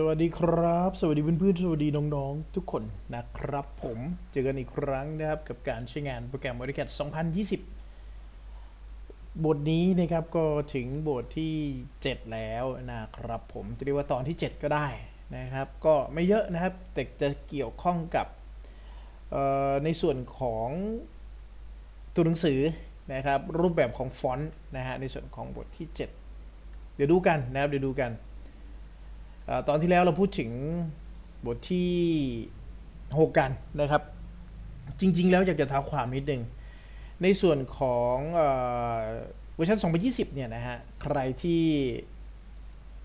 สวัสดีครับ สวัสดีเพื่อนๆ สวัสดีน้องๆ ทุกคนนะครับผมเจอกันอีกครั้งนะครับกับการใช้งานโปรแกรม AutoCAD 2020 บทนี้นะครับก็ถึงบทที่ 7 แล้วนะครับผมจะเรียกว่าตอนที่ 7 ก็ได้นะครับ ก็ไม่เยอะนะครับ แต่จะเกี่ยวข้องกับในส่วนของตัวหนังสือนะครับรูปแบบของฟอนต์นะฮะในส่วนของบทที่ 7 เดี๋ยวดูกันนะครับเดี๋ยวดูกัน ตอนที่แล้วเราพูดถึงบทที่ 6 กันนะครับ จริง ๆ แล้วอยากจะท้าความนิดนึง ในส่วนของเวอร์ชัน 2020 เนี่ยนะฮะ ใครที่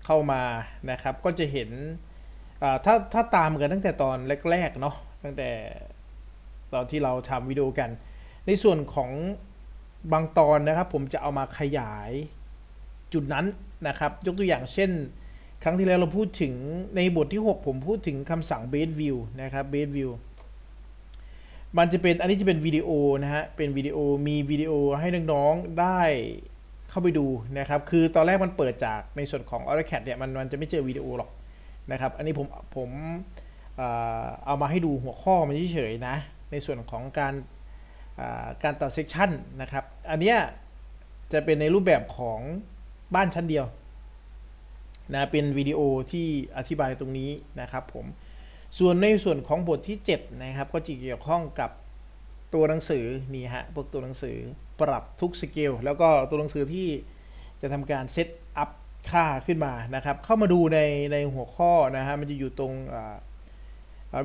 เข้ามานะครับ ก็จะเห็นถ้าถ้าตามกันตั้งแต่ตอนแรก ๆ เนาะตั้งแต่ตอนที่เราทำวิดีโอกัน ในส่วนของบางตอนนะครับ ผมจะเอามาขยายจุดนั้นนะครับ ยกตัวอย่างเช่น ครั้งที่แล้วเราพูดถึงในบทที่ 6 ผมพูดถึงคำสั่ง base view นะครับ base view มันจะเป็นอันนี้จะเป็นวิดีโอนะฮะ เป็นวิดีโอมีวิดีโอให้น้องๆได้เข้าไปดูนะครับ คือตอนแรกมันเปิดจากในส่วนของ AutoCAD เนี่ยมันมันจะไม่เจอวิดีโอหรอกนะครับ อันนี้ผมผมเอามาให้ดูหัวข้อมันเฉยๆนะ ในส่วนของการการตัดเซกชันนะครับ อันเนี้ยจะเป็นในรูปแบบของบ้านชั้นเดียว นะเป็นวิดีโอที่อธิบายตรงนี้นะครับผมส่วนในส่วนของบทที่ 7 นะครับ ก็จะเกี่ยวข้องกับตัวหนังสือนี่ฮะพวกตัวหนังสือปรับทุกสเกลแล้วก็ตัวหนังสือที่จะทำการเซตอัพค่าขึ้นมานะครับ เข้ามาดูในในหัวข้อนะฮะมันจะอยู่ตรง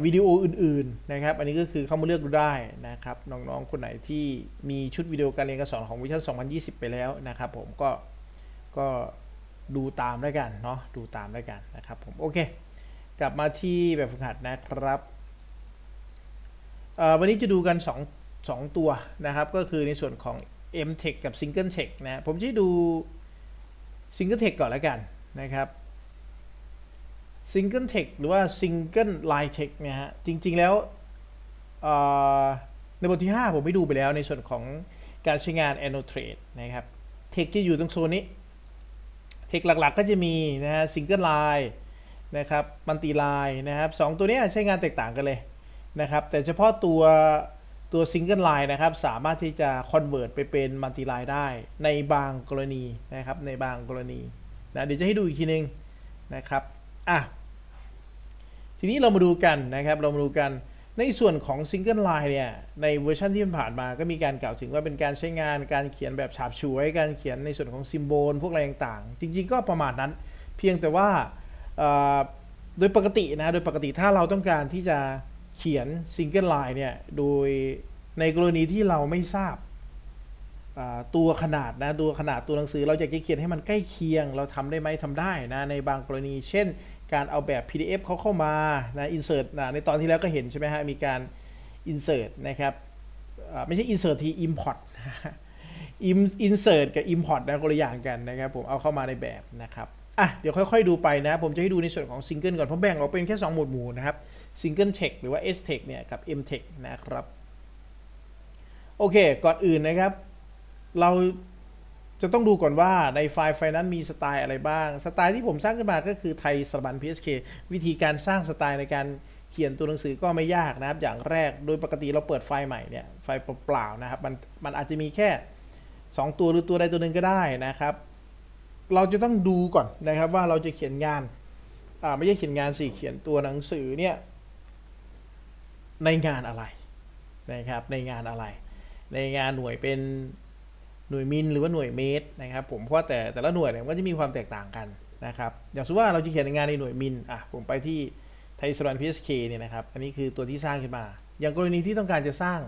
วิดีโออื่นๆนะครับ อันนี้ก็คือเข้ามาเลือกดูได้นะครับ น้องๆ คนไหนที่มีชุดวิดีโอการเรียนการสอนของวิชั่น2020 ไปแล้วนะครับ ผมก็ก็ ดูตามแล้วยกันเนาะดูตามแล้วยกันนะครับผมโอเค กลับมาที่แบบฝึกหัดนะครับวันนี้จะดูกัน 2 2 ตัวนะครับ ก็คือในส่วนของ M Tech กับ Single Tech นะผมจะดู Single Tech ก่อนแล้วกันนะครับ Single Tech หรือว่า Single Line Tech เนี่ยฮะจริง ๆ แล้วในบทที่ 5 ผมไปดูไปแล้วในส่วนของการใช้งาน Annotate นะครับ Tech จะอยู่ตรงโซนนี้ เทคหลักๆ ก็จะมีนะฮะซิงเกิลไลน์นะครับมันตีไลน์นะครับสองตัวเนี้ยใช้งานแตกต่างกันเลยนะครับ แต่เฉพาะตัวตัวซิงเกิลไลน์นะครับ สามารถที่จะคอนเวิร์ตไปเป็นมันตีไลน์ได้ในบางกรณีนะครับ ในบางกรณีนะเดี๋ยวจะให้ดูอีกทีนึงนะครับอะทีนี้เรามาดูกันนะครับ เรามาดูกัน ในส่วนของซิงเกิลไลน์เนี่ยในเวอร์ชันที่ผ่านมาก็มีการกล่าวถึงว่าเป็นการใช้งานการเขียนแบบฉาบฉวย การเขียนในส่วนของซิมโบลพวกอะไรต่างๆ จริง ๆ ก็ประมาณนั้น เพียงแต่ว่าโดยปกตินะโดยปกติถ้าเราต้องการที่จะเขียนซิงเกิลไลน์เนี่ยโดยในกรณีที่เราไม่ทราบตัวขนาดนะตัวขนาดตัวหนังสือ เราอยากจะเขียนให้มันใกล้เคียง เราทำได้ไหมทำได้นะในบางกรณี เช่น การเอาแบบ PDF เขาเข้ามานะ insert นะในตอนที่แล้วก็เห็นใช่ไหมฮะมีการ insert นะครับไม่ใช่ insert ที import insert กับ import นะคนละอย่างกันนะครับผมเอาเข้ามาในแบบนะครับอะเดี๋ยวค่อยๆดูไปนะ ผมจะให้ดูในส่วนของ single ก่อน เพราะแบ่งออกเป็นแค่ 2 หมวดหมู่นะครับ single tech หรือว่า s tech เนี่ยกับ m tech นะครับ โอเค ก่อนอื่นนะครับ เรา จะต้องดูก่อนว่าในไฟล์ไฟล์นั้นมีสไตล์อะไรบ้าง สไตล์ที่ผมสร้างขึ้นมาก็คือไทยสถาบัน PSK วิธีการสร้างสไตล์ในการเขียนตัวหนังสือก็ไม่ยากนะครับ อย่างแรกโดยปกติเราเปิดไฟล์ใหม่เนี่ยไฟล์เปล่าๆนะครับมันมันอาจจะมีแค่ 2 ตัวหรือตัวใดตัวหนึ่งก็ได้นะครับ เราจะต้องดูก่อนนะครับว่าเราจะเขียนงานอ่าไม่ใช่เขียนงานสิเขียนตัวหนังสือเนี่ยในงานอะไรนะครับในงานอะไร ในงานหน่วยเป็น หน่วยมิลหรือว่าหน่วยเมตรนะครับผมเพราะแต่แต่ละหน่วยเนี่ยก็จะมีความแตกต่างกันนะครับอย่างสมมติว่าเราจะเขียนงานในหน่วยมิลอะผมไปที่ไทยสรันพีเอสเคเนี่ยนะครับอันนี้คือตัวที่สร้างขึ้นมา อย่างกรณีที่ต้องการจะสร้าง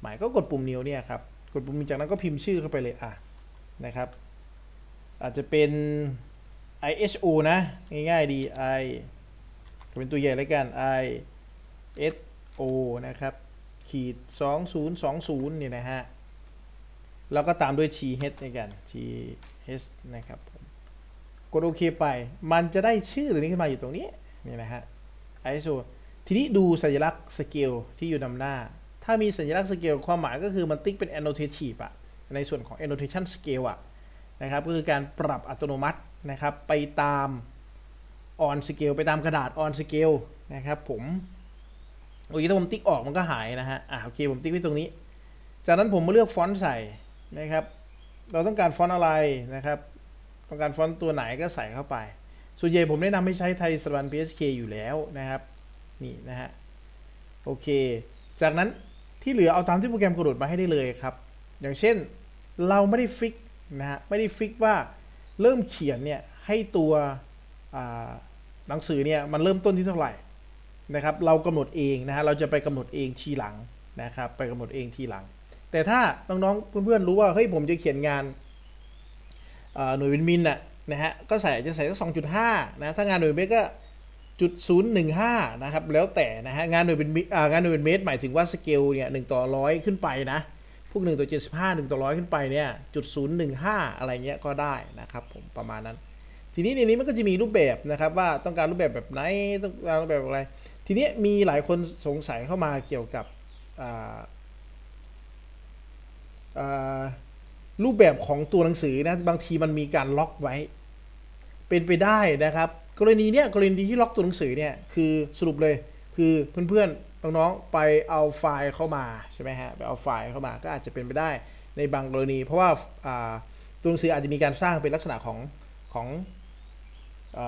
หมายก็กดปุ่มนิ้วเนี่ยครับกดปุ่มนิ้วจากนั้นก็พิมพ์ชื่อเข้าไปเลยอะนะครับ อาจจะเป็น ISO นะ ง่ายๆดี I เป็นตัวใหญ่แล้วกัน I S O นะครับขีด2020เนี่ยนะฮะ แล้วก็ตามด้วย t h ในกัน t h นะครับผมกดโอเคไป มันจะได้ชื่อตัวนี้ขึ้นมาอยู่ตรงนี้ นี่นะฮะ ISO ทีนี้ดูสัญลักษณ์สเกลที่อยู่นำหน้า ถ้ามีสัญลักษณ์สเกลความหมายก็คือมันติ๊กเป็น annotative อะในส่วนของ annotation scale อะนะครับก็คือการปรับอัตโนมัตินะครับไปตาม on scale ไปตามกระดาษ on scale นะครับผมโอเคถ้าผมติ๊กออกมันก็หายนะฮะอ่าโอเคผมติ๊กไว้ตรงนี้ จากนั้นผมมาเลือกฟอนต์ใส่ นะครับ เราต้องการฟอนต์อะไรนะครับ ต้องการฟอนต์ตัวไหนก็ใส่เข้าไป ส่วนใหญ่ผมแนะนำให้ใช้ไทยสวรรค์ PSK อยู่แล้วนะครับ นี่นะฮะ โอเค จากนั้นที่เหลือเอาตามที่โปรแกรมกำหนดมาให้ได้เลยครับ อย่างเช่นเราไม่ได้ฟิกนะฮะ ไม่ได้ฟิกว่าเริ่มเขียนเนี่ยให้ตัวหนังสือเนี่ยมันเริ่มต้นที่เท่าไหร่นะครับ เรากำหนดเองนะฮะ เราจะไปกำหนดเองทีหลังนะครับ ไปกำหนดเองทีหลัง แต่ถ้าน้องๆเพื่อนๆรู้ว่าเฮ้ยผมจะเขียนงานหน่วยวินมินน่ะนะฮะก็ใส่จะใส่สักสองจุดห้านะถ้างานหน่วยเมตรก็จุดศูนย์หนึ่งห้านะครับแล้วแต่นะฮะงานหน่วยเป็นงานหน่วยเป็นเมตรหมายถึงว่าสเกลเนี่ยหนึ่งต่อร้อยขึ้นไปนะพวกหนึ่งต่อเจ็ดสิบห้าหนึ่งต่อร้อยขึ้นไปเนี่ยจุดศูนย์หนึ่งห้าอะไรเงี้ยก็ได้นะครับผมประมาณนั้น ทีนี้ในนี้มันก็จะมีรูปแบบนะครับว่าต้องการรูปแบบแบบไหนต้องการรูปแบบอะไร ทีนี้มีหลายคนสงสัยเข้ามาเกี่ยวกับ รูปแบบของตัวหนังสือนะบางทีมันมีการล็อกไว้ เป็นไปได้นะครับ กรณีเนี้ยกรณีที่ล็อกตัวหนังสือเนี่ยคือสรุปเลยคือเพื่อนๆน้องๆไปเอาไฟล์เข้ามาใช่ไหมฮะไปเอาไฟล์เข้ามาก็อาจจะเป็นไปได้ในบางกรณี เพราะว่าาตัวหนังสืออาจจะมีการสร้างเป็นลักษณะของของอ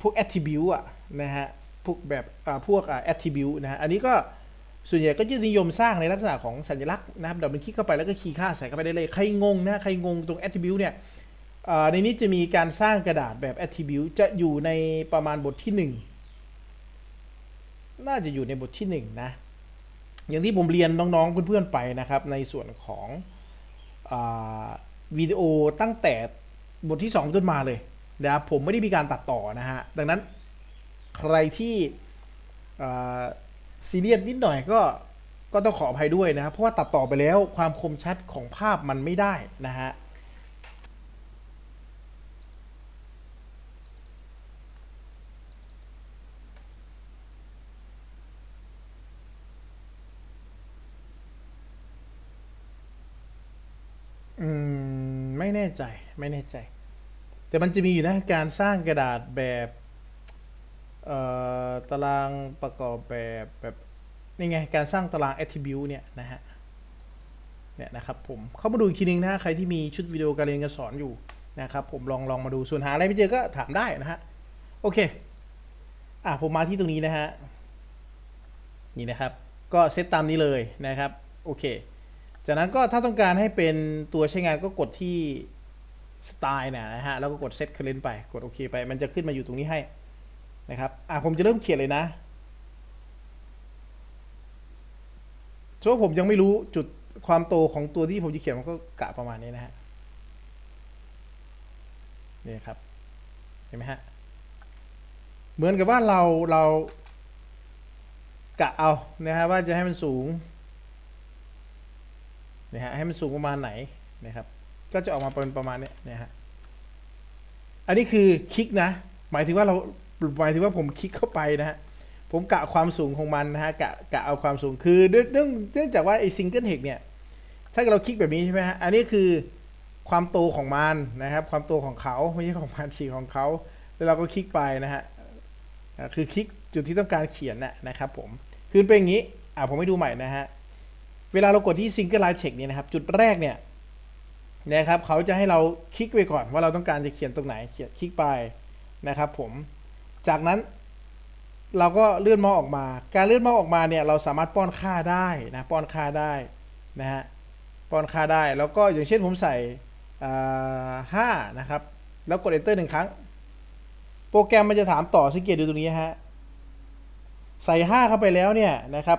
พวก attribute อะนะฮะพวกแบบพวกอ่า attribute นะฮะอันนี้ก็ ส่วนใหญ่ก็จะนิยมสร้างในลักษณะของสัญลักษณ์นะครับดับเบิลคลิกเข้าไปแล้วก็คีย์ค่าใส่เข้าไปได้เลย ใครงงนะใครงงตรง attribute เนี่ยในนี้จะมีการสร้างกระดาษแบบ attribute จะอยู่ในประมาณบทที่ 1 น่าจะอยู่ในบทที่ 1 นะ อย่างที่ผมเรียนน้องๆเพื่อนๆไปนะครับ ในส่วนของอวิดีโอตั้งแต่บทที่2ต้นมาเลยนะครับผมไม่ได้มีการตัดต่อนะฮะ ดังนั้นใครที่ ซีเรียสนิดหน่อยก็ก็ต้องขออภัยด้วยนะครับ เพราะว่าตัดต่อไปแล้วความคมชัดของภาพมันไม่ได้นะฮะอืม ไม่แน่ใจไม่แน่ใจ แต่มันจะมีอยู่นะการสร้างกระดาษแบบ เอ่อ ตารางประกอบแบบแบบ นี่ไง การสร้างตาราง attribute เนี่ยนะฮะ เนี่ยนะครับผม เข้ามาดูอีกทีนึงนะฮะใครที่มีชุดวิดีโอการเรียนการสอนอยู่นะครับผมลองลองมาดู ส่วนหาอะไรไม่เจอก็ถามได้นะฮะ โอเค อะผมมาที่ตรงนี้นะฮะ นี่นะครับ ก็เซตตามนี้เลยนะครับ โอเค จากนั้นก็ถ้าต้องการให้เป็นตัวใช้งานก็กดที่สไตล์นะนะฮะ แล้วก็กด set current ไป กดโอเคไป มันจะขึ้นมาอยู่ตรงนี้ให้นะครับ อะผมจะเริ่มเขียนเลยนะ เพราะผมยังไม่รู้จุดความโตของตัวที่ผมจะเขียนมันก็กะประมาณนี้นะฮะนี่ครับ เห็นไหมฮะ เหมือนกับว่าเราเรากะเอานะฮะว่าจะให้มันสูงนะฮะให้มันสูงประมาณไหนนะครับ ก็จะออกมาเป็นประมาณนี้นะฮะอันนี้คือคลิกนะ หมายถึงว่าเราหมายถึงว่าผมคลิกเข้าไปนะฮะ ผมกะความสูงของมันนะฮะกะกะเอาความสูงคือด้วยเนื่องเนื่องจากว่าไอ้ซิงเกิลเฮกเนี่ย ถ้าเราคลิกแบบนี้ใช่ไหมฮะ อันนี้คือความโตของมันนะครับ ความโตของเขาไม่ใช่ของมันสีของเขาแล้วเราก็คลิกไปนะฮะคือคลิกจุดที่ต้องการเขียนนะนะครับผมคือเป็นอย่างนี้อ่าผมให้ดูใหม่นะฮะเวลาเรากดที่ Single Line Check เนี่ยนะครับ จุดแรกเนี่ยนะครับเขาจะให้เราคลิกไปก่อนว่าเราต้องการจะเขียนตรงไหนเขียนคลิกไปนะครับ ผมจากนั้น เราก็เลื่อนเมาส์ออกมา การเลื่อนเมาส์ออกมาเนี่ยเราสามารถป้อนค่าได้นะป้อนค่าได้นะฮะป้อนค่าได้แล้วก็อย่างเช่นผมใส่ห้านะครับ แล้วกด Enter หนึ่งครั้ง โปรแกรมมันจะถามต่อสังเกตดูตรงนี้ฮะใส่ห้าเข้าไปแล้วเนี่ยนะครับ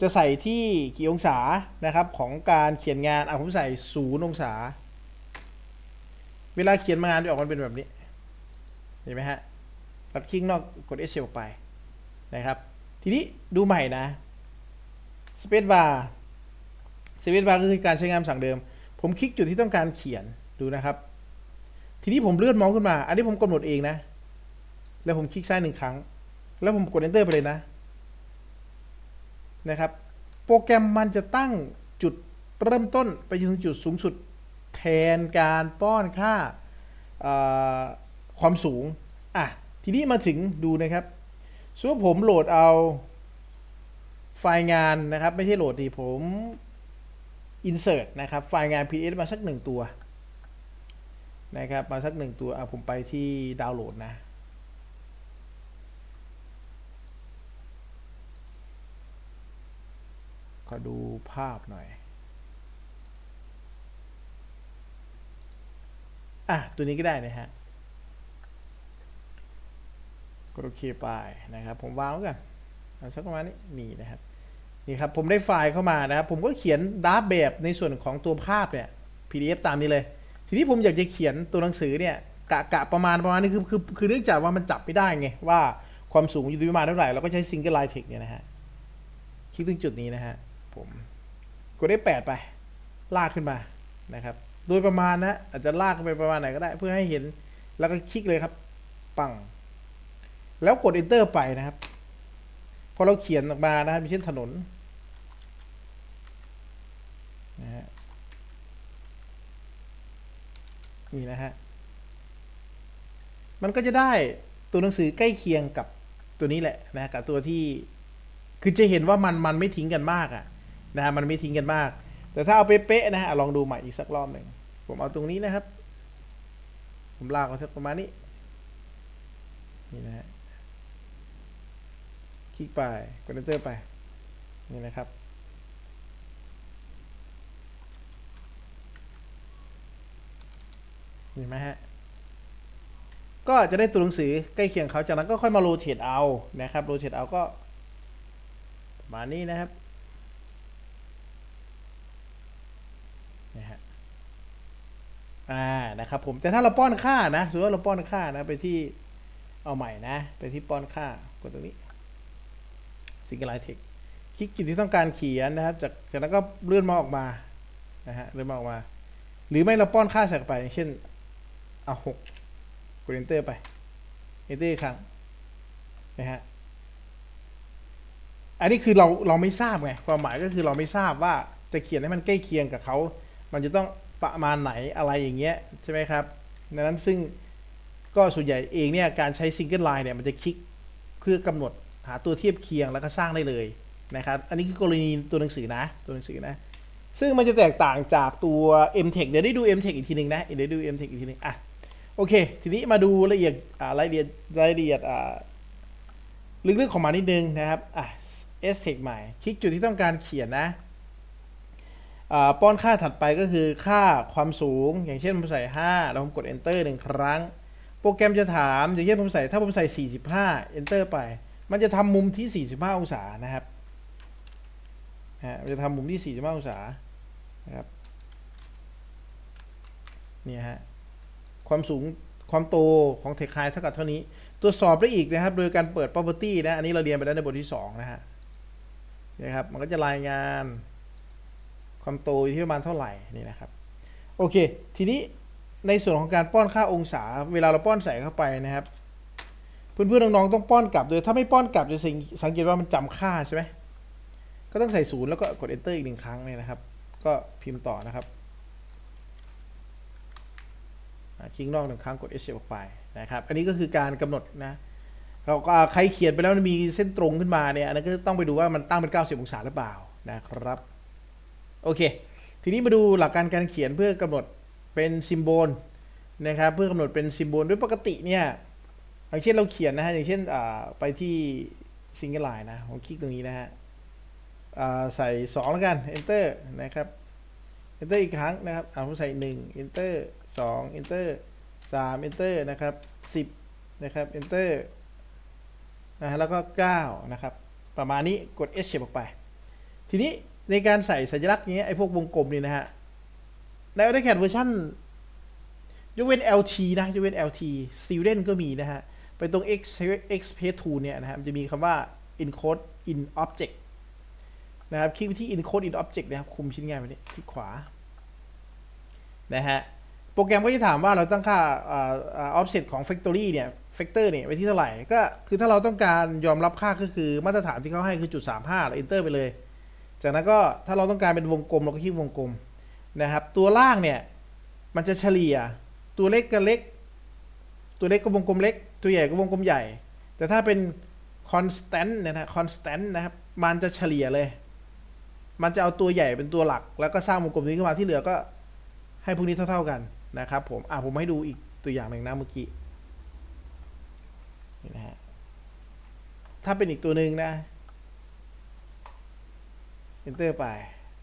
จะใส่ที่กี่องศานะครับของการเขียนงานอะผมใส่ศูนย์องศา เวลาเขียนมางานจะออกมาเป็นแบบนี้เห็นไหมฮะ แล้วคลิกนอกกด Escape ออกไปนะครับ ทีนี้ดูใหม่นะ Space Bar Space Bar ก็คือการใช้งานสั่งเดิม ผมคลิกจุดที่ต้องการเขียนดูนะครับ ทีนี้ผมเลื่อนเมาส์ขึ้นมา อันนี้ผมกำหนดเองนะ แล้วผมคลิกซ้ายหนึ่งครั้ง แล้วผมกด Enter ไปเลยนะนะครับ โปรแกรมมันจะตั้งจุดเริ่มต้นไปจนถึงจุดสูงสุดแทนการป้อนค่าความสูง อะ ทีนี้มาถึงดูนะครับสมมติผมโหลดเอาไฟล์งานนะครับ ไม่ใช่โหลดดีผม insert นะครับ ไฟล์งาน PDF มาสักหนึ่งตัวนะครับ มาสักหนึ่งตัวอะผมไปที่ดาวน์โหลดนะขอดูภาพหน่อย อะ ตัวนี้ก็ได้นะฮะ กดโอเคไปนะครับ ผมวางไว้วกันเอาสักประมาณนี้นี่นะครับนี่ครับผมได้ไฟล์เข้ามานะครับ ผมก็เขียนดาร์แบบในส่วนของตัวภาพเนี่ย PDF ตามนี้เลย ทีนี้ผมอยากจะเขียนตัวหนังสือเนี่ยกะกะประมาณประมาณนี้คือคือคือเนื่องจากว่ามันจับไม่ได้ไงว่าความสูงอยู่ที่ประมาณเท่าไหร่เราก็ใช้ single line text เนี่ยนะฮะคลิกตรงจุดนี้นะฮะผมกดได้แปดไป ลากขึ้นมานะครับ โดยประมาณนะอาจจะลากไปประมาณไหนก็ได้เพื่อให้เห็นแล้วก็คลิกเลยครับ ปัง แล้วกด enter ไปนะครับ พอเราเขียนออกมานะครับเช่นถนนนะฮะนี่นะฮะ มันก็จะได้ตัวหนังสือใกล้เคียงกับตัวนี้แหละนะกับตัวที่คือจะเห็นว่ามันมันไม่ทิ้งกันมากอะนะฮะมันไม่ทิ้งกันมาก แต่ถ้าเอาเป๊ะๆนะฮะลองดูใหม่อีกสักรอบหนึ่งผมเอาตรงนี้นะครับ ผมลากมาสักประมาณนี้นี่นะฮะ คลิกไป กด enter ไป นี่นะครับเห็นไหมฮะ ก็จะได้ตัวหนังสือใกล้เคียงเขา จากนั้นก็ค่อยมาโรเตทเอา นะครับ โรเตทเอาก็ประมาณนี้นะครับนะฮะอ่า นะครับผม แต่ถ้าเราป้อนค่านะสมมติว่าเราป้อนค่านะ ไปที่ เอาใหม่นะ ไปที่ป้อนค่า กดตรงนี้ single line text คลิกจุดที่ต้องการเขียนนะครับ จากจากนั้นก็เลื่อนมาออกมานะฮะเลื่อนมาออกมา หรือไม่เราป้อนค่าใส่เข้าไป เช่นเอาหกกด enter ไป enter อีกครั้งนะฮะอันนี้คือเราเราไม่ทราบไงความหมายก็คือเราไม่ทราบว่าจะเขียนให้มันใกล้เคียงกับเขา มันจะต้องประมาณไหนอะไรอย่างเงี้ยใช่ไหมครับดังนั้นซึ่งก็ส่วนใหญ่เองเนี่ยการใช้ single line เนี่ยมันจะคลิกเพื่อกำหนด หาตัวเทียบเคียงแล้วก็สร้างได้เลยนะครับ อันนี้คือกรณีตัวหนังสือนะ ตัวหนังสือนะ ซึ่งมันจะแตกต่างจากตัว MTech เดี๋ยวได้ดู MTech อีกทีหนึ่งนะ เดี๋ยวดู MTech อีกทีหนึ่งอะ โอเค ทีนี้มาดูละเอียดรายละเอียดรายละเอียดลึกๆของมันนิดนึงนะครับ อะ S Tech ใหม่ คลิกจุดที่ต้องการเขียนนะอ่าป้อนค่าถัดไปก็คือค่าความสูง อย่างเช่นผมใส่ 5 แล้วผมกด Enter หนึ่งครั้ง โปรแกรมจะถาม อย่างเช่นผมใส่ถ้าผมใส่ 45 Enter ไป มันจะทำมุมที่ 45 องศานะครับฮะมันจะทำมุมที่ 45 องศานะครับเนี่ยฮะความสูงความโตของเทคไฮเท่ากับเท่านี้ ตรวจสอบได้อีกนะครับ โดยการเปิด property นะอันนี้เราเรียนไปแล้วในบทที่ 2 นะฮะนะครับมันก็จะรายงานความโตอยู่ที่ประมาณเท่าไหร่นี่นะครับโอเค ทีนี้ในส่วนของการป้อนค่าองศา เวลาเราป้อนใส่เข้าไปนะครับ เพื่อนๆน้องๆต้องป้อนกลับโดยถ้าไม่ป้อนกลับจะสังสังเกตว่ามันจำค่าใช่ไหมก็ต้องใส่ศูนย์แล้วก็กด enter อีกหนึ่งครั้งเนี่ยนะครับ ก็พิมพ์ต่อนะครับคลิกนอกหนึ่งครั้งกด escape ออกไปนะครับ อันนี้ก็คือการกำหนดนะเราก็ใครเขียนไปแล้วมีเส้นตรงขึ้นมาเนี่ยอันนั้นก็ต้องไปดูว่ามันตั้งเป็น 90 องศาหรือเปล่านะครับ โอเค ทีนี้มาดูหลักการการเขียนเพื่อกำหนดเป็นซิมโบลนะครับ เพื่อกำหนดเป็นซิมโบลด้วยปกติเนี่ย อย่างเช่นเราเขียนนะฮะอย่างเช่นไปที่ซิงเกิลไลน์นะผมคลิกตรงนี้นะฮะใส่ 2 แล้วกัน enter นะครับ enter อีกครั้งนะครับเอาผมใส่ 1 enter 2 enter 3 enter นะครับ 10 นะครับ enter นะฮะแล้วก็ 9 นะครับ ประมาณนี้กด escape ออกไป ทีนี้ในการใส่สัญลักษณ์นี้ไอ้พวกวงกลมนี่นะฮะ ใน AutoCAD เวอร์ชันยกเว้น LT นะยกเว้น LT Student ก็มีนะฮะ ไปตรง X Express Tool เนี่ยนะฮะมันจะมีคำว่า encode in object นะครับ คลิกไปที่ encode in object นะครับ คุมชิ้นงานไปนี้คลิกขวา นะฮะ โปรแกรมก็จะถามว่าเราตั้งค่า offset ของ factory เนี่ย factor เนี่ยไว้ที่เท่าไหร่ ก็คือถ้าเราต้องการยอมรับค่าก็คือมาตรฐานที่เขาให้คือจุด35เรา enter ไปเลย จากนั้นก็ถ้าเราต้องการเป็นวงกลมเราก็คลิกวงกลมนะครับ ตัวล่างเนี่ย มันจะเฉลี่ย ตัวเล็กกับเล็ก ตัวเล็กก็วงกลมเล็ก ตัวใหญ่ก็วงกลมใหญ่ แต่ถ้าเป็น constant เนี่ยนะ constant นะครับ มันจะเฉลี่ยเลย มันจะเอาตัวใหญ่เป็นตัวหลัก แล้วก็สร้างวงกลมนี้ขึ้นมาที่เหลือก็ให้พวกนี้เท่า ๆกันนะครับผม อะผมให้ดูอีกตัวอย่างหนึ่งนะเมื่อกี้ นี่นะฮะ ถ้าเป็นอีกตัวหนึ่งนะ enter ไป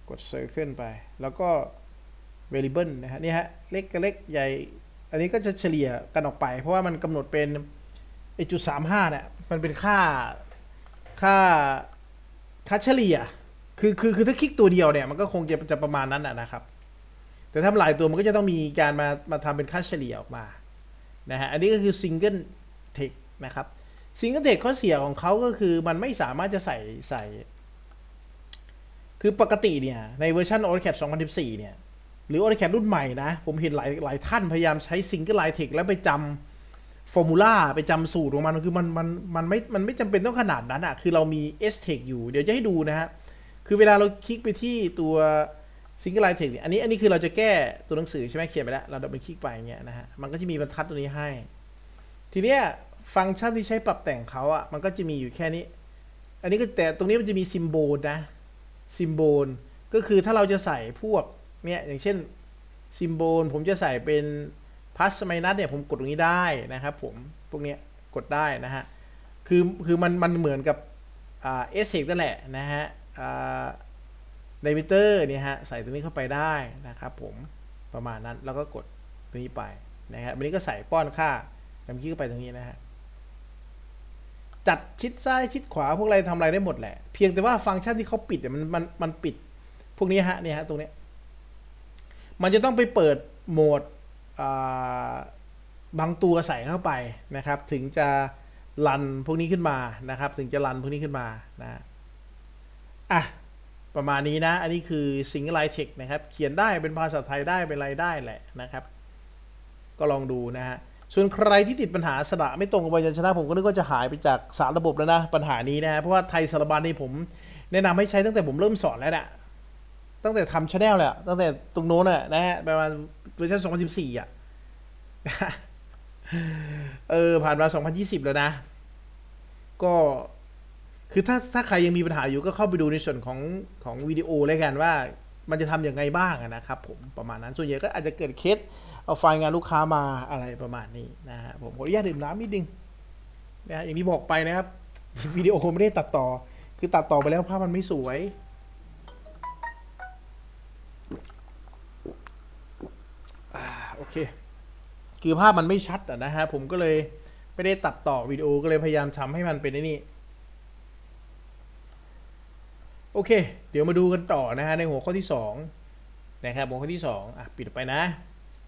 กด circle ไป แล้วก็ variable นะฮะ นี่ฮะ เล็กกับเล็ก ใหญ่ อันนี้ก็จะเฉลี่ยกันออกไป เพราะว่ามันกำหนดเป็นไอจุดสามห้าเนี่ยมันเป็นค่าค่าค่าเฉลี่ยคือคือคือถ้าคลิกตัวเดียวเนี่ยมันก็คงจะจะประมาณนั้นนะครับ แต่ถ้าหลายตัวมันก็จะต้องมีการมามาทำเป็นค่าเฉลี่ยออกมานะฮะอันนี้ก็คือ single text นะครับ single text ข้อเสียของเขาก็คือมันไม่สามารถจะใส่ใส่ คือปกติเนี่ย ในเวอร์ชัน AutoCAD 2014 เนี่ย หรือ AutoCAD รุ่นใหม่นะ ผมเห็นหลายหลายท่านพยายามใช้ Single Line Text แล้วไปจำฟอร์มูลาไปจำสูตรของมันคือมันมันมันไม่มันไม่จำเป็นต้องขนาดนั้นอะคือเรามี S Text อยู่เดี๋ยวจะให้ดูนะฮะคือเวลาเราคลิกไปที่ตัว Single Line Text เนี่ยอันนี้อันนี้คือเราจะแก้ตัวหนังสือใช่ไหมเขียนไปแล้ว เราดับเบิลคลิกไปอย่างเงี้ยนะฮะมันก็จะมีบรรทัดตัวนี้ให้ ทีเนี้ยฟังก์ชันที่ใช้ปรับแต่งเขาอะมันก็จะมีอยู่แค่นี้ อันนี้ก็แต่ตรงนี้มันจะมีซิมโบลนะซิมโบลก็คือถ้าเราจะใส่พวก เนี่ยอย่างเช่นซิมโบลผมจะใส่เป็นพัสไมนัสเนี่ยผมกดตรงนี้ได้นะครับผมพวกเนี้ยกดได้นะฮะคือคือมันมันเหมือนกับอ่าเอสเซกนั่นแหละนะฮะอ่าไดมิเตอร์เนี่ยฮะใส่ตรงนี้เข้าไปได้นะครับผมประมาณนั้นแล้วก็กดตรงนี้ไปนะครับวันนี้ก็ใส่ป้อนค่าคำคี้เข้าไปตรงนี้นะฮะจัดชิดซ้ายชิดขวาพวกอะไรทำอะไรได้หมดแหละ เพียงแต่ว่าฟังก์ชันที่เขาปิดเนี่ยมันมันมันปิด พวกนี้ฮะเนี่ยฮะตรงเนี้ย มันจะต้องไปเปิดโหมดบางตัวใส่เข้าไปนะครับ ถึงจะรันพวกนี้ขึ้นมานะครับ ถึงจะรันพวกนี้ขึ้นมานะอะประมาณนี้นะ อันนี้คือ Single Line Text นะครับ เขียนได้เป็นภาษาไทยได้เป็นไรได้แหละนะครับ ก็ลองดูนะฮะ ส่วนใครที่ติดปัญหาสระไม่ตรงกับพยัญชนะ ผมก็นึกว่าจะหายไปจากสารระบบแล้วนะ ปัญหานี้นะ เพราะว่าไทยสารบัญนี่ผมแนะนำให้ใช้ตั้งแต่ผมเริ่มสอนแล้วนะ ตั้งแต่ทำชาแนลแหละตั้งแต่ตรงโน้นแหละนะฮะประมาณเวอร์ชัน2014อะเออ ผ่านมา2020แล้วนะ ก็คือถ้าถ้าใครยังมีปัญหาอยู่ก็เข้าไปดูในส่วนของของวิดีโอเลยกันว่า มันจะทำอยังไงบ้างนะครับ ผมประมาณนั้นส่วนใหญ่ก็อาจจะเกิดเคสเอาไฟล์งานลูกค้ามาอะไรประมาณนี้นะฮะผมขออนุญาตดื่มน้ำนิดนึงนะฮะอย่างที่บอกไปนะครับวิดีโอไม่ได้ตัดต่อ คือตัดต่อไปแล้วภาพมันไม่สวย เค คือภาพมันไม่ชัดอะนะฮะ ผมก็เลยไม่ได้ตัดต่อวิดีโอก็เลยพยายามทำให้มันเป็นนี่ โอเค เดี๋ยวมาดูกันต่อนะฮะในหัวข้อที่สองนะครับหัวข้อที่สองอะปิดไปนะ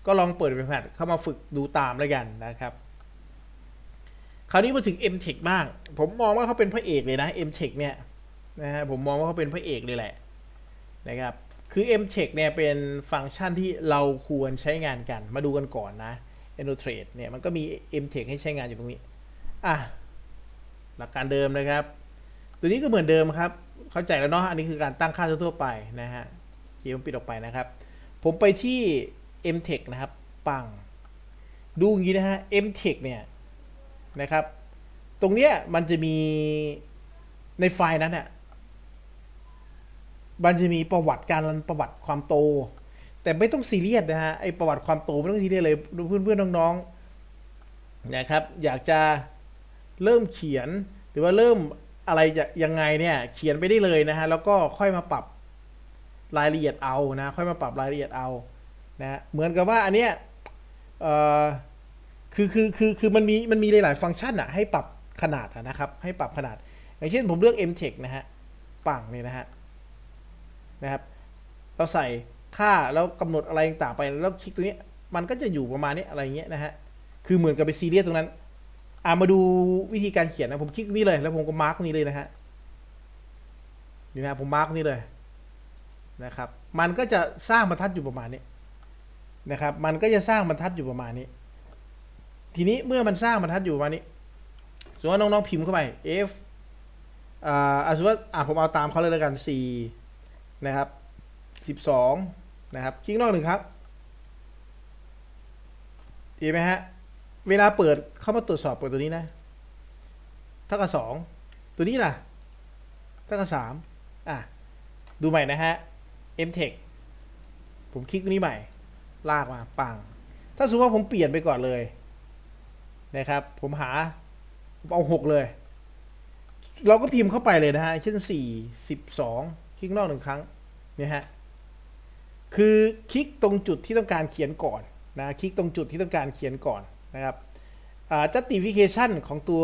ก็ลองเปิดเป็นแพทเข้ามาฝึกดูตามแล้วกันนะครับคราวนี้มาถึง MTech บ้าง ผมมองว่าเขาเป็นพระเอกเลยนะ MTech เนี่ยนะฮะผมมองว่าเขาเป็นพระเอกเลยแหละนะครับ คือ MTech เนี่ยเป็นฟังก์ชันที่เราควรใช้งานกัน มาดูกันก่อนนะ e n o t r a d e เนี่ยมันก็มี MTech ให้ใช้งานอยู่ตรงนี้ อะ หลักการเดิมนะครับ ตัวนี้ก็เหมือนเดิมครับ เข้าใจแล้วเนาะ อันนี้คือการตั้งค่าทั่วๆไปนะฮะที่ผมปิดออกไปนะครับ ผมไปที่ MTech นะครับ ปัง ดูอย่างนี้นะฮะ MTech เนี่ยนะครับ ตรงเนี้ยมันจะมีในไฟล์นั้นน่ะ มันจะมีประวัติการรันประวัติความโต แต่ไม่ต้องซีเรียสนะฮะไอประวัติความโตไม่ต้องซีเรียสเลยเพื่อนเพื่อนๆน้องๆนะครับ อยากจะเริ่มเขียนหรือว่าเริ่มอะไรจะยังไงเนี่ย เขียนไปได้เลยนะฮะแล้วก็ค่อยมาปรับรายละเอียดเอานะ ค่อยมาปรับรายละเอียดเอานะเหมือนกับว่าอันเนี้ยเอ่อคือคือคือคือมันมีมันมีหลาย ๆ ฟังก์ชันอะให้ปรับขนาดนะครับ ให้ปรับขนาด อย่างเช่นผมเลือก MTech นะฮะปังเนี่ยนะฮะ นะครับ เราใส่ค่าแล้วกำหนดอะไรต่างไปแล้วคลิกตรงนี้ มันก็จะอยู่ประมาณนี้อะไรเงี้ยนะฮะคือเหมือนกับไปซีเรียสตรงนั้นอ่ามาดูวิธีการเขียนนะผมคลิกตรงนี้เลย แล้วผมก็มาร์กนี้เลยนะฮะนี่นะผมมาร์กนี้เลยนะครับ มันก็จะสร้างบรรทัดอยู่ประมาณนี้นะครับ มันก็จะสร้างบรรทัดอยู่ประมาณนี้ ทีนี้เมื่อมันสร้างบรรทัดอยู่ประมาณนี้สมมติว่าน้องๆพิมพ์เข้าไป f อ่าอะสมมติว่าอะผมเอาตามเขาเลยแล้วกัน4 นะครับ 12 นะครับคลิกนอกหนึ่งครับดีไหมฮะ เวลาเปิดเข้ามาตรวจสอบเปิดตัวนี้นะเท่ากับสองตัวนี้ล่ะเท่ากับสามอะ ดูใหม่นะฮะ MTech ผมคลิกตัวนี้ใหม่ ลากมาปัง ถ้าสมมติว่าผมเปลี่ยนไปก่อนเลยนะครับ ผมหาผมเอาหกเลย เราก็พิมพ์เข้าไปเลยนะฮะ เช่นสี่สิบสอง ลิกนอกหนึ่งครั้งเนี่ยฮะคือคลิกตรงจุดที่ต้องการเขียนก่อนนะคลิกตรงจุดที่ต้องการเขียนก่อนนะครับอ่า justification ของตัว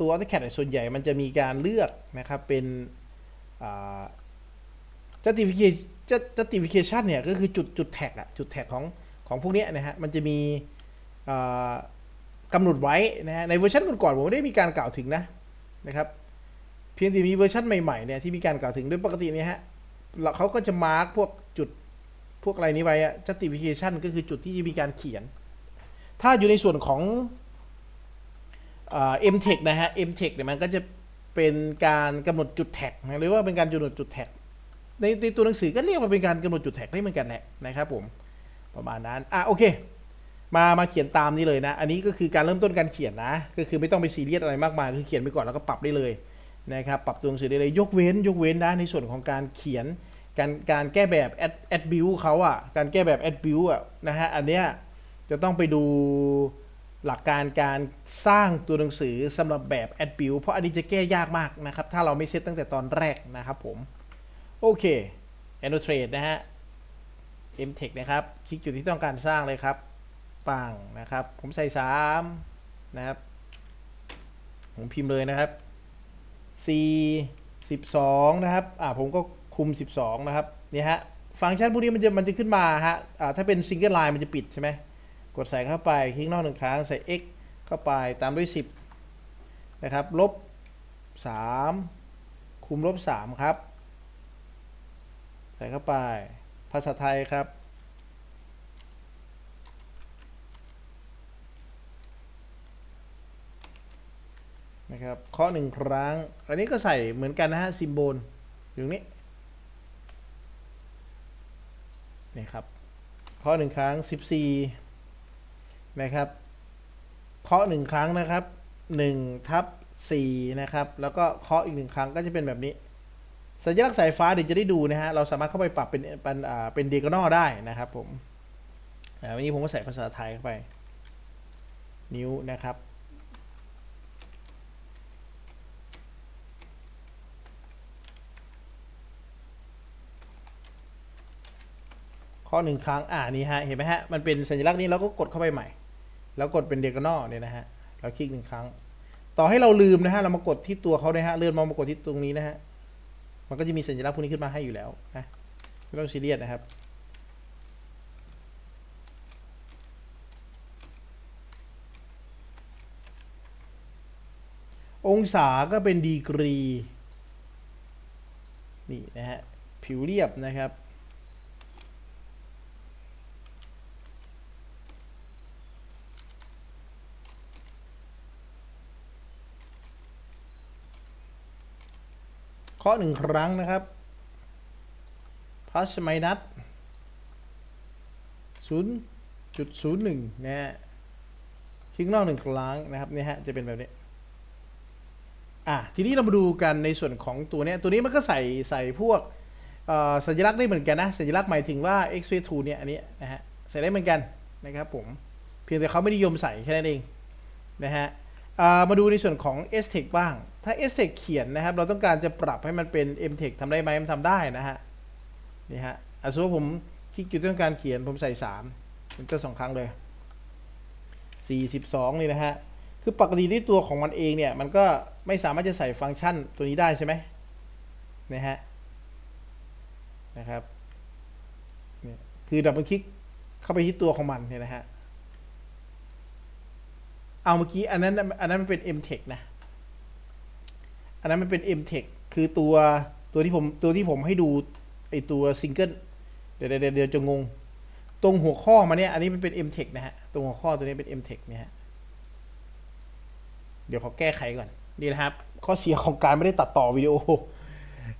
ตัว AutoCAD เนี่ยส่วนใหญ่มันจะมีการเลือกนะครับเป็นอ่า justification justification เนี่ยก็คือจุดจุดแท็กอะจุดแท็กของของพวกเนี้ยนะฮะมันจะมีอ่ากำหนดไว้นะฮะในเวอร์ชันก่อนๆผมไม่ได้มีการกล่าวถึงนะนะครับ เพียงแต่มีเวอร์ชันใหม่ๆเนี่ยที่มีการกล่าวถึงโดยปกติเนี่ยฮะเขาก็จะมาร์กพวกจุดพวกอะไรนี้ไว้อะ justification ก็คือจุดที่จะมีการเขียน ถ้าอยู่ในส่วนของอ่า MTech นะฮะ MTech เนี่ยมันก็จะเป็นการกำหนดจุดแท็กหรือว่าเป็นการกำหนดจุดแท็กในในตัวหนังสือก็เรียกว่าเป็นการกำหนดจุดแท็กได้เหมือนกันแหละนะครับผมประมาณนั้นอะโอเค มามาเขียนตามนี้เลยนะ อันนี้ก็คือการเริ่มต้นการเขียนนะ ก็คือไม่ต้องไปซีเรียสอะไรมากมายคือเขียนไปก่อนแล้วก็ปรับได้เลย นะครับปรับตัวหนังสือได้เลยยกเว้นยกเว้นนะในส่วนของการเขียนการการแก้แบบ add add build เขาอะการแก้แบบ add build อะนะฮะอันเนี้ยจะต้องไปดูหลักการการสร้างตัวหนังสือสำหรับแบบ add build เพราะอันนี้จะแก้ยากมากนะครับ ถ้าเราไม่เซตตั้งแต่ตอนแรกนะครับผม โอเค Annotate นะฮะ MTech นะครับ คลิกจุดที่ต้องการสร้างเลยครับ ปังนะครับ ผมใส่ 3 นะครับ ผมพิมพ์เลยนะครับ C 12 นะครับ อ่าผมก็คุม 12 นะครับเนี่ยฮะ ฟังก์ชันพวกนี้มันจะมันจะขึ้นมาฮะ อ่า ถ้าเป็น Single Line มันจะปิดใช่ไหม กดใส่เข้าไป คลิกนอกหนึ่งครั้ง ใส่ X เข้าไป ตามด้วย 10 นะครับ ลบ 3 คุมลบ 3 ครับ ใส่เข้าไป ภาษาไทยครับ นะครับเคาะหนึ่งครั้ง อันนี้ก็ใส่เหมือนกันนะฮะซิมโบลอยู่ตรงนี้นี่ครับเคาะหนึ่งครั้ง 14 นะครับเคาะหนึ่งครั้งนะครับ1ทับ4นะครับ แล้วก็เคาะอีกหนึ่งครั้งก็จะเป็นแบบนี้ สัญลักษณ์สายฟ้าเดี๋ยวจะได้ดูนะฮะ เราสามารถเข้าไปปรับเป็นเป็นอ่าเป็นเดกอนอได้นะครับผมอ่าวันนี้ผมก็ใส่ภาษาไทยเข้าไป นิ้วนะครับ ข้อหนึ่งครั้งอ่านี่ฮะเห็นไหมฮะมันเป็นสัญลักษณ์นี้เราก็กดเข้าไปใหม่ แล้วกดเป็นเดกอนอเนี่ยนะฮะเราคลิกหนึ่งครั้ง ต่อให้เราลืมนะฮะเรามากดที่ตัวเขาเนี่ยฮะเลื่อนมามากดที่ตรงนี้นะฮะมันก็จะมีสัญลักษณ์พวกนี้ขึ้นมาให้อยู่แล้วนะไม่ต้องซีเรียสนะครับองศาก็เป็นดีกรี นี่นะฮะ ผิวเรียบนะครับ เคาะหนึ่งครั้งนะครับ plus minus ศูนย์จุดศูนย์หนึ่งนะฮะคลิกนอกหนึ่งครั้งนะครับเนี่ยฮะจะเป็นแบบนี้อะทีนี้เรามาดูกันในส่วนของตัวเนี้ยตัวนี้มันก็ใส่ใส่พวกเอ่อสัญลักษณ์ได้เหมือนกันนะสัญลักษณ์หมายถึงว่า x v 2เนี่ยอันนี้นะฮะใส่ได้เหมือนกันนะครับผมเพียงแต่เขาไม่นิยมใส่แค่นั้นเองนะฮะอ่ามาดูในส่วนของ s t e c h บ้าง ถ้า s t e c h เขียนนะครับ เราต้องการจะปรับให้มันเป็น m t e c h ทำได้ไหมมันทำได้นะฮะ นี่ฮะอะสมมติว่าผมคลิกอยู่ต้องการเขียนผมใส่ 3 มันก็สองครั้งเลย 42 นี่นะฮะ คือปกติที่ตัวของมันเองเนี่ย มันก็ไม่สามารถจะใส่ฟังก์ชันตัวนี้ได้ใช่ไหมนะฮะ นะครับเนี่ยคือดับเบิลคลิกเข้าไปที่ตัวของมันเนี่ยนะฮะ เอาเมื่อกี้อันนั้นอันนั้นมันเป็น MTech นะ อันนั้นมันเป็น MTech คือตัวตัวที่ผมตัวที่ผมให้ดูไอตัวซิงเกิลเดี๋ยวเดี๋ยวเดี๋ยวจะงง ตรงหัวข้อมาเนี่ยอันนี้มันเป็น MTech นะฮะ ตรงหัวข้อตัวนี้เป็น MTech เนี่ยฮะ เดี๋ยวขอแก้ไขก่อนนี่นะครับ ข้อเสียของการไม่ได้ตัดต่อวิดีโอ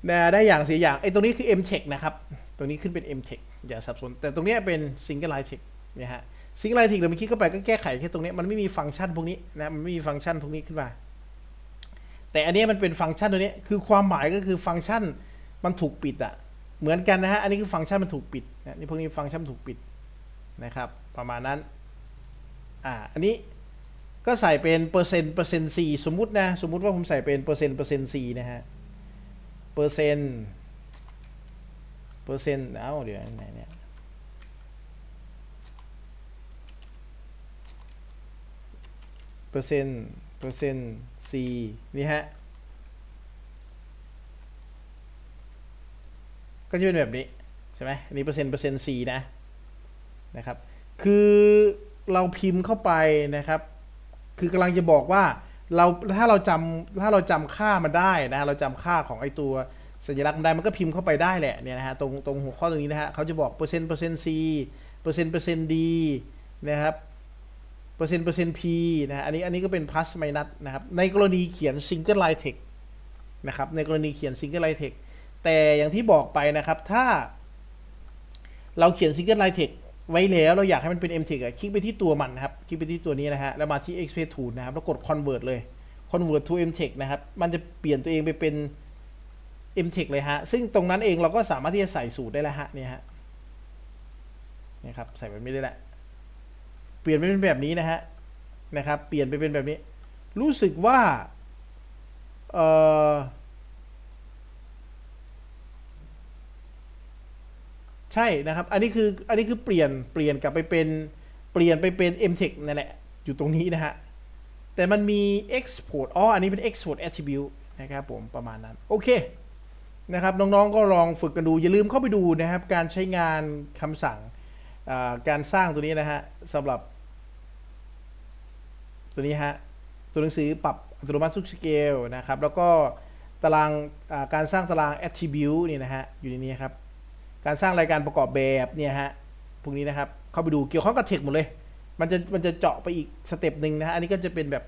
นะได้อย่างเสียอย่างไอตรงนี้คือ MTech นะครับ ตรงนี้ขึ้นเป็น MTech อย่าสับสน แต่ตรงนี้เป็น Single Line Text เนี่ยฮะซิงค์ไลทิกเราไปคลิกเข้าไปก็แก้ไขแค่ตรงนี้มันไม่มีฟังก์ชันพวกนี้นะมันไม่มีฟังก์ชันพวกนี้ขึ้นมา แต่อันนี้มันเป็นฟังก์ชันตัวนี้คือความหมายก็คือฟังก์ชันมันถูกปิดอะเหมือนกันนะฮะอันนี้คือฟังก์ชันมันถูกปิดนะนี่พวกนี้ฟังก์ชันมันถูกปิดนะครับ ประมาณนั้นอ่าอันนี้ก็ใส่เป็นเปอร์เซ็นต์เปอร์เซ็นต์สี่สมมุตินะสมมุติว่าผมใส่เป็นเปอร์เซ็นต์เปอร์เซ็นต์สี่นะฮะเปอร์เซ็นต์เปอร์เซ็นต์เอาเดี๋ยวไหนเนี่ยเปอร์เซ็นต์เปอร์เซ็นต์ สี่นี่ฮะ ก็จะเป็นแบบนี้ ใช่ไหมอันนี้เปอร์เซ็นต์เปอร์เซ็นต์สี่นะ นะครับ คือเราพิมพ์เข้าไปนะครับ คือกำลังจะบอกว่าเราถ้าเราจำถ้าเราจำค่ามันได้นะ เราจำค่าของไอตัวสัญลักษณ์ได้มันก็พิมพ์เข้าไปได้แหละเนี่ยนะฮะตรงตรงหัวข้อตรงนี้นะฮะเขาจะบอกเปอร์เซ็นต์เปอร์เซ็นต์ C เปอร์เซ็นต์เปอร์เซ็นต์ D นะครับ เปอร์เซ็นต์เปอร์เซ็นต์ P นะฮะอันนี้อันนี้ก็เป็น plus minus นะครับ ในกรณีเขียน single line text นะครับ ในกรณีเขียน single line text แต่อย่างที่บอกไปนะครับ ถ้า เราเขียน single line text ไว้แล้วเราอยากให้มันเป็น m text อะคลิกไปที่ตัวมันนะครับ คลิกไปที่ตัวนี้นะฮะ แล้วมาที่ express tool นะครับ แล้วกด convert เลย convert to m text นะครับ มันจะเปลี่ยนตัวเองไปเป็น m text เลยฮะ ซึ่งตรงนั้นเองเราก็สามารถที่จะใส่สูตรได้แล้วฮะ เนี่ยฮะนี่ครับ ใส่แบบนี้ได้แหละ เปลี่ยนไปเป็นแบบนี้นะฮะนะครับ เปลี่ยนไปเป็นแบบนี้ รู้สึกว่าเออใช่นะครับ อันนี้คืออันนี้คือเปลี่ยนเปลี่ยนกลับไปเป็นเปลี่ยนไปเป็น MTech นั่นแหละ อยู่ตรงนี้นะฮะ แต่มันมี export อ๋อ อันนี้เป็น export attribute นะครับผมประมาณนั้น โอเคนะครับ น้องๆก็ลองฝึกกันดู อย่าลืมเข้าไปดูนะครับ การใช้งานคำสั่ง การสร้างตัวนี้นะฮะสำหรับ ตัวนี้ฮะตัวหนังสือปรับอัตโนมัติทุกสเกลนะครับ แล้วก็ตารางการสร้างตาราง attribute นี่นะฮะอยู่ในนี้ครับ การสร้างรายการประกอบแบบเนี่ยฮะพวกนี้นะครับ เข้าไปดูเกี่ยวข้องกับเทคหมดเลย มันจะมันจะเจาะไปอีกสเต็ปหนึ่งนะฮะอันนี้ก็จะเป็นแบบ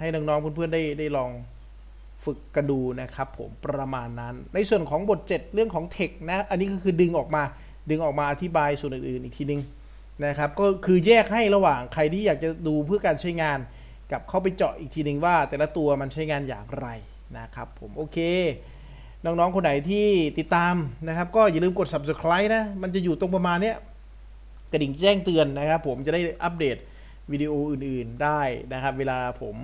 ให้น้องๆเพื่อนๆได้ได้ลองฝึกกันดูนะครับผมประมาณนั้น ในส่วนของบท 7 เรื่องของเทคนะ อันนี้ก็คือดึงออกมา ดึงออกมาอธิบายส่วนอื่นๆ อีกทีนึงนะครับ ก็คือแยกให้ระหว่างใครที่อยากจะดูเพื่อการใช้งาน กับเข้าไปเจาะอีกทีหนึ่งว่า แต่ละตัวมันใช้งานอย่างไรนะครับ ผมโอเค น้องๆ คนไหนที่ติดตามนะครับ ก็อย่าลืมกด subscribe นะ มันจะอยู่ตรงประมาณเนี้ยกระดิ่งแจ้งเตือนนะครับ ผมจะได้อัปเดตวิดีโออื่นๆได้นะครับ เวลาผม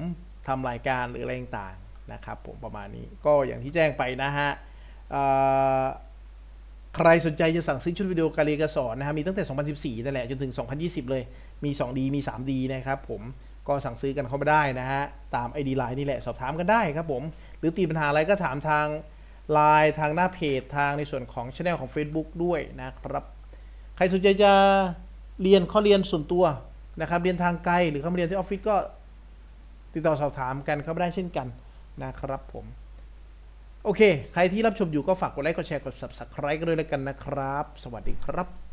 ทำรายการหรืออะไรต่างๆนะครับ ผมประมาณนี้ก็อย่างที่แจ้งไปนะฮะ ใครสนใจจะสั่งซื้อชุดวิดีโอการเรียนการสอนนะครับมีตั้งแต่ 2014นั่นแหละจนถึง 2020 เลย มี 2D มี 3D นะครับผมก็สั่งซื้อกันเข้ามาได้นะฮะ ตาม ID Line นี่แหละสอบถามกันได้ครับผม หรือตีปัญหาอะไรก็ถามทางไลน์ทางหน้าเพจทางในส่วนของช anel ของ Facebook ด้วยนะครับ ใครสนใจจะเรียนข้อเรียนส่วนตัวนะครับ เรียนทางไกลหรือเข้ามาเรียนที่ออฟฟิศก็ติดต่อสอบถามกันเข้ามาได้เช่นกันนะครับผม โอเค ใครที่รับชมอยู่ก็ฝากกดไลค์กดแชร์กด subscribe กันด้วยแล้วกันนะครับ สวัสดีครับ